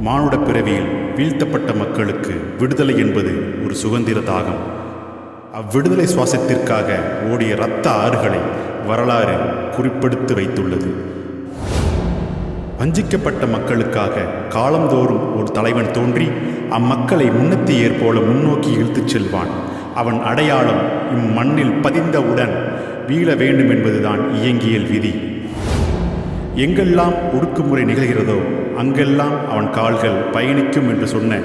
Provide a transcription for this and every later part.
மானுட பிறவியில் வீழ்த்தப்பட்ட மக்களுக்கு விடுதலை என்பது ஒரு சுதந்திர தாகம். அவ்விடுதலை சுவாசத்திற்காக ஓடிய இரத்த ஆறுகளை வரலாறு குறிப்பெடுத்து வைத்துள்ளது. வஞ்சிக்கப்பட்ட மக்களுக்காக காலந்தோறும் ஒரு தலைவன் தோன்றி அம்மக்களை முன்னத்தி ஏற்போல முன்னோக்கி இழுத்துச் செல்வான். அவன் அடையாளம் இம்மண்ணில் பதிந்தவுடன் வீழ வேண்டும் என்பதுதான் இயங்கியல் விதி. எங்கெல்லாம் ஒடுக்குமுறை நிகழ்கிறதோ அங்கெல்லாம் அவன் கால்கள் பயணிக்கும் என்று சொன்ன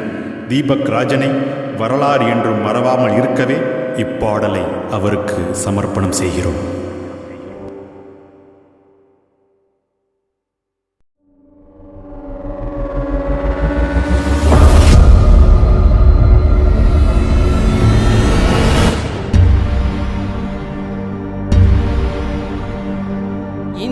தீபக் ராஜனை வரலாறு என்றும் மறவாமல் இருக்கவே இப்பாடலை அவருக்கு சமர்ப்பணம் செய்கிறோம்.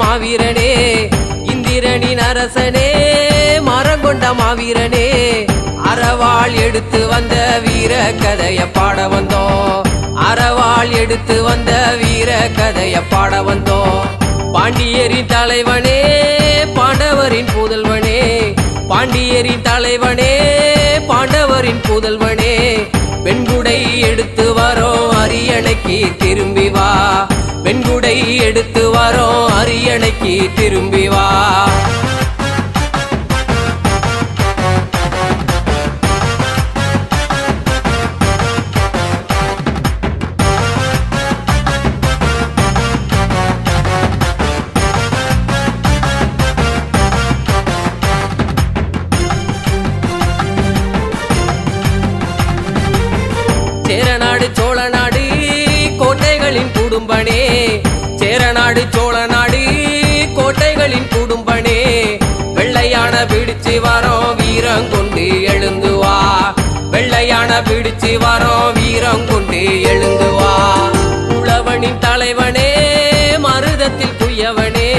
மாவீரனே இந்திரனின் அரசனே மரங்கொண்ட மாவீரனே அறவாள் எடுத்து வந்த வீர கதைய பாட வந்தோம். அறவாள் எடுத்து வந்த வீர கதைய பாட வந்தோம். பாண்டியரின் தலைவனே பாண்டவரின் புதல்வனே பாண்டியரின் தலைவனே பாண்டவரின் புதல்வனே எடுத்து வரோம் அரியணைக்கு திரும்பி வா. வெண்குடை எடுத்து வரோம் அரியணைக்கு திரும்பி வா. குடும்பனே சேரநாடு சோழ நாடு கோட்டைகளின் குடும்பனே வெள்ளையான பிடிச்சு வரோம் வீரம் கொண்டு எழுந்து வா. வெள்ளையான பிடிச்சு வரோம் வீரம் கொண்டு எழுந்து வா. உழவனின் தலைவனே மருதத்தில் குயவனே.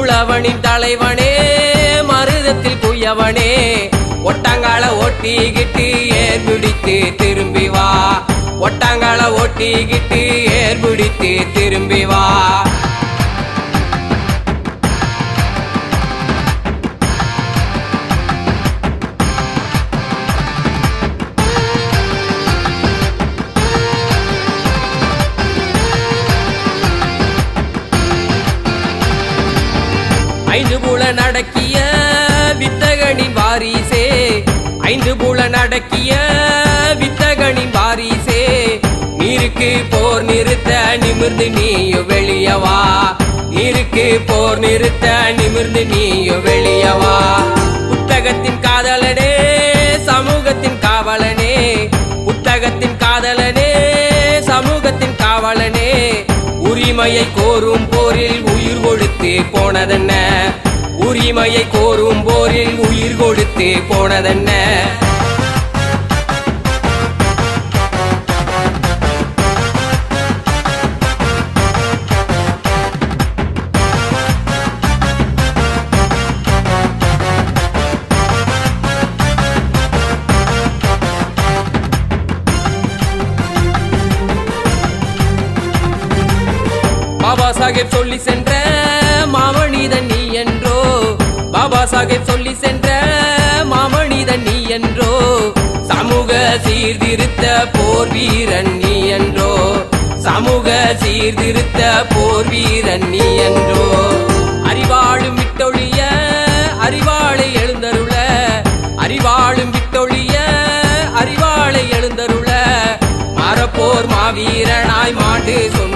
உழவனின் தலைவனே மருதத்தில் குயவனே. ஒட்டங்கால ஒட்டிக்கிட்டு ஏன் பிடித்து திரும்பி வா. ஒட்டாங்கால ஒட்டிக்கிட்டு ஏர் திரும்பி வா. ஐந்து புல நடக்கிய வித்தகனின் வாரிசே ஐந்து புல நடக்கிய இருக்கு போர் நிறுத்த நிமிர்ந்து நீயோ வெளியவா இருக்கு போர் நிறுத்த நிமிர்ந்து நீயோ வெளியவா புத்தகத்தின் காதலனே சமூகத்தின் காவலனே. புத்தகத்தின் காதலனே சமூகத்தின் காவலனே. உரிமையை கோரும் போரில் உயிர் கொடுத்து போனதென்ன? உரிமையை கோரும் போரில் உயிர் கொடுத்து போனதென்ன? பாபா சாஹேப் சொல்லி சென்ற மாமனிதன் நீ என்றோ. பாபா சாஹேப் சொல்லி சென்ற மாமனிதன் நீ என்றோ. சமூக சீர்திருத்த போர் வீரன் நீ என்றோ. சமூக சீர்திருத்த போர் வீரன் நீ என்றோ. அறிவாளும் விட்டொழிய அறிவாளை எழுந்தருள. அறிவாளும் விட்டொழிய அறிவாளை எழுந்தருள. மரப்போர் மாவீரனாய் மாண்டு சொன்ன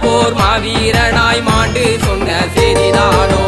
போர் மாவீரனாய் மாண்டு சொன்ன செய்திதானோ